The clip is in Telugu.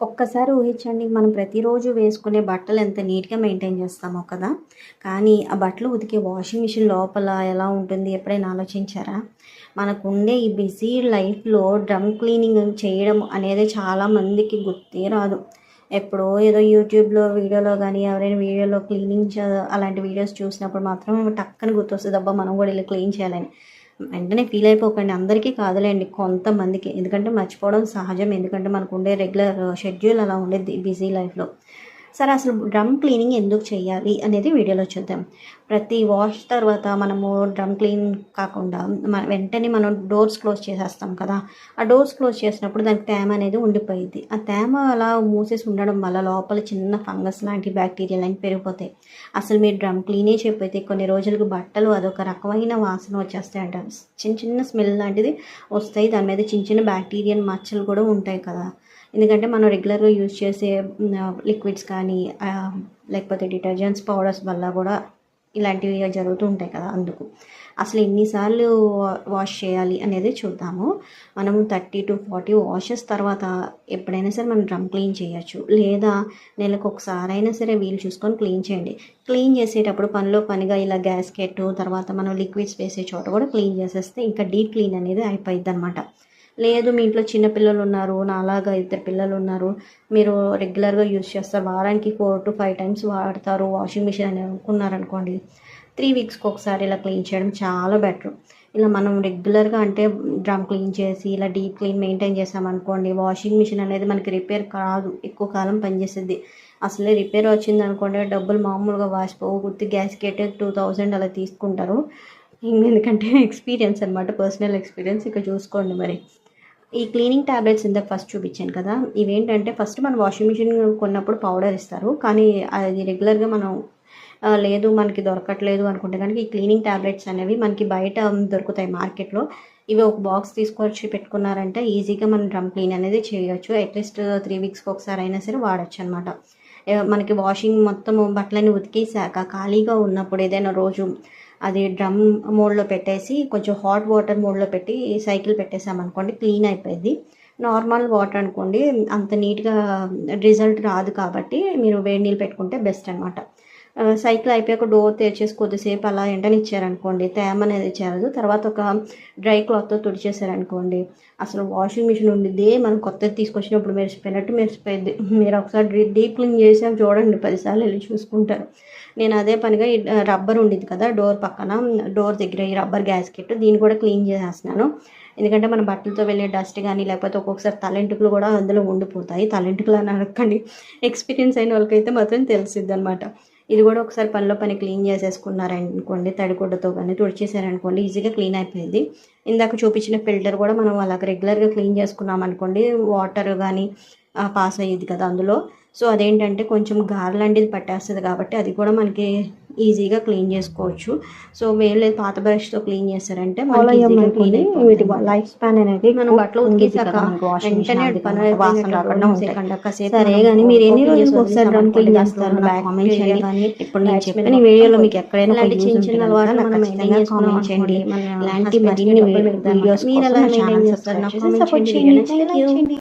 ఒక్కసారి ఊహించండి మనం ప్రతిరోజు వేసుకునే బట్టలు ఎంత నీట్గా మెయింటైన్ చేస్తామో కదా? కానీ ఆ బట్టలు ఉతికే వాషింగ్ మిషన్ లోపల ఎలా ఉంటుంది? ఎప్పుడైనా ఆలోచించారా? మనకు ఉండే ఈ బిజీ లైఫ్లో డ్రమ్ క్లీనింగ్ చేయడం అనేది చాలామందికి గుర్తే రాదు. ఎప్పుడో ఏదో యూట్యూబ్లో వీడియోలో కానీ ఎవరైనా వీడియోలో క్లీనింగ్ అలాంటి వీడియోస్ చూసినప్పుడు మాత్రం టక్కని గుర్తొస్తుంది అబ్బా మనం కూడా ఇలా క్లీన్ చేయాలని. వెంటనే ఫీల్ అయిపోకండి. అందరికీ కాదులేండి కొంతమందికి. ఎందుకంటే మర్చిపోవడం సహజం. ఎందుకంటే మనకు ఉండే రెగ్యులర్ షెడ్యూల్ అలా ఉండేది బిజీ లైఫ్లో సరే అసలు డ్రమ్ క్లీనింగ్ ఎందుకు చేయాలి అనేది వీడియోలో చూద్దాం. ప్రతి వాష్ తర్వాత మనము డ్రమ్ క్లీన్ కాకుండా మన వెంటనే మనం డోర్స్ క్లోజ్ చేసేస్తాం కదా. ఆ డోర్స్ క్లోజ్ చేసినప్పుడు దానికి తేమ అనేది ఉండిపోయింది ఆ తేమ అలా మూసేసి ఉండడం వల్ల లోపల చిన్న ఫంగస్ లాంటి బ్యాక్టీరియా లాంటి పెరిగిపోతాయి. అసలు మీరు డ్రమ్ క్లీనే చెప్పైతే కొన్ని రోజులకు బట్టలు అదొక రకమైన వాసన వచ్చేస్తాయి చిన్న చిన్న స్మెల్ లాంటిది వస్తాయి. దాని మీద చిన్న చిన్న బ్యాక్టీరియన్ మచ్చలు కూడా ఉంటాయి కదా. ఎందుకంటే మనం రెగ్యులర్గా యూజ్ చేసే లిక్విడ్స్ కానీ లేకపోతే డిటర్జెంట్స్ పౌడర్స్ వల్ల కూడా ఇలాంటివి జరుగుతూ ఉంటాయి కదా అందుకు. అసలు ఎన్నిసార్లు వాష్ చేయాలి అనేది చూద్దాము. మనం థర్టీ టు ఫార్టీ వాషెస్ తర్వాత ఎప్పుడైనా సరే మనం డ్రమ్ క్లీన్ చేయొచ్చు. లేదా నెలకు ఒకసారి అయినా సరే వీలు చూసుకొని క్లీన్ చేయండి. క్లీన్ చేసేటప్పుడు పనిలో పనిగా ఇలా గ్యాస్కెట్ తర్వాత మనం లిక్విడ్స్ వేసే చోట కూడా క్లీన్ చేసేస్తే ఇంకా డీప్ క్లీన్ అనేది అయిపోయింది అనమాట లేదు మీ ఇంట్లో చిన్న పిల్లలు ఉన్నారు నాలాగా ఇద్దరు పిల్లలు ఉన్నారు మీరు రెగ్యులర్గా యూజ్ చేస్తారు వారానికి ఫోర్ టు ఫైవ్ టైమ్స్ వాడతారు వాషింగ్ మిషన్ అని అనుకున్నారనుకోండి త్రీ వీక్స్కి ఒకసారి ఇలా క్లీన్ చేయడం చాలా బెటర్. ఇలా మనం రెగ్యులర్గా అంటే డ్రమ్ క్లీన్ చేసి ఇలా డీప్ క్లీన్ మెయింటైన్ చేసామనుకోండి వాషింగ్ మిషన్ అనేది మనకి రిపేర్ కాదు ఎక్కువ కాలం పనిచేస్తుంది. అసలే రిపేర్ వచ్చింది అనుకోండి డబ్బులు మామూలుగా వాసిపోవు గుర్తు గ్యాస్ గేట్ టూ థౌజండ్ అలా తీసుకుంటారు. ఎందుకంటే ఎక్స్పీరియన్స్ అనమాట పర్సనల్ ఎక్స్పీరియన్స్ ఇక చూసుకోండి మరి. ఈ క్లీనింగ్ ట్యాబ్లెట్స్ ఇంత ఫస్ట్ చూపించాను కదా ఇవేంటంటే ఫస్ట్ మన వాషింగ్ మిషన్ కొన్నప్పుడు పౌడర్ ఇస్తారు. కానీ అది రెగ్యులర్గా మనం లేదు మనకి దొరకట్లేదు అనుకుంటే కనుక ఈ క్లీనింగ్ ట్యాబ్లెట్స్ అనేవి మనకి బయట దొరుకుతాయి మార్కెట్లో. ఇవి ఒక బాక్స్ తీసుకొచ్చి పెట్టుకున్నారంటే ఈజీగా మనం డ్రమ్ క్లీన్ అనేది చేయొచ్చు. అట్లీస్ట్ త్రీ వీక్స్కి ఒకసారి అయినా సరే వాడచ్చు అనమాట మనకి వాషింగ్ మొత్తం బట్టలని ఉతికేసాక ఖాళీగా ఉన్నప్పుడు ఏదైనా రోజు అది డ్రమ్ మోడ్లో పెట్టేసి కొంచెం హాట్ వాటర్ మోడ్లో పెట్టి సైకిల్ పెట్టేసామనుకోండి క్లీన్ అయిపోయింది. నార్మల్ వాటర్ అనుకోండి అంత నీట్గా రిజల్ట్ రాదు కాబట్టి మీరు వేడి నీళ్ళు పెట్టుకుంటే బెస్ట్ అనమాట సైకిల్ అయిపోయాక డోర్ తెరిచేసి కొద్దిసేపు అలా ఎండనిచ్చారనుకోండి తేమ అనేది చేరదు. తర్వాత ఒక డ్రై క్లాత్తో తుడిచేసారనుకోండి అసలు వాషింగ్ మిషన్ ఉండిదే మనం కొత్తది తీసుకొచ్చినప్పుడు మెరిసిపోయినట్టు మెరిసిపోయింది మీరు ఒకసారి డీప్ క్లీన్ చేసి చూడండి పదిసార్లు వెళ్ళి చూసుకుంటారు. నేను అదే పనిగా ఈ రబ్బర్ ఉండింది కదా డోర్ పక్కన డోర్ దగ్గర ఈ రబ్బర్ గ్యాస్కెట్ దీన్ని కూడా క్లీన్ చేసేస్తున్నాను. ఎందుకంటే మన బట్టలతో వెళ్ళే డస్ట్ కానీ లేకపోతే ఒక్కొక్కసారి తలెంటుకులు కూడా అందులో ఉండిపోతాయి. తలెంటుకులు అని అనకండి. ఎక్స్పీరియన్స్ అయిన వాళ్ళకైతే మాత్రం తెలిసిద్ది అనమాట ఇది కూడా ఒకసారి పనిలో పని క్లీన్ చేసేసుకున్నారనుకోండి తడిగుడ్డతో కానీ తుడిచేసారనుకోండి ఈజీగా క్లీన్ అయిపోయింది. ఇందాక చూపించిన ఫిల్టర్ కూడా మనం అలాగ రెగ్యులర్గా క్లీన్ చేసుకున్నాం అనుకోండి వాటర్ కానీ పాస్ అయ్యేది కదా అందులో. సో అదేంటంటే కొంచెం గాలి లాంటిది పట్టేస్తుంది కాబట్టి అది కూడా మనకి ఈజీగా క్లీన్ చేసుకోవచ్చు. సో వేరే పాత బ్రష్తో క్లీన్ చేస్తారంటే వీటి లైఫ్ స్పాన్ అనేది మనం బట్టలు ఉతికేసాక వెంటనే పని కాసేపు సరే కానీ మీరు ఎన్ని రోజులకు ఒకసారి డ్రమ్ క్లీన్ చేస్తారు? కామెంట్ చేయండి చేయండి ఇప్పుడు నేను చెప్పిన వీడియోలో మీకు ఎక్కడైనా ఇలాంటి చిన్న చిన్న అలవాట్లు మనం చేయండి. ఇలాంటి మరిన్ని. వీడియోస్ మీరు ఎలా చేస్తారు? నాకు చేయండి.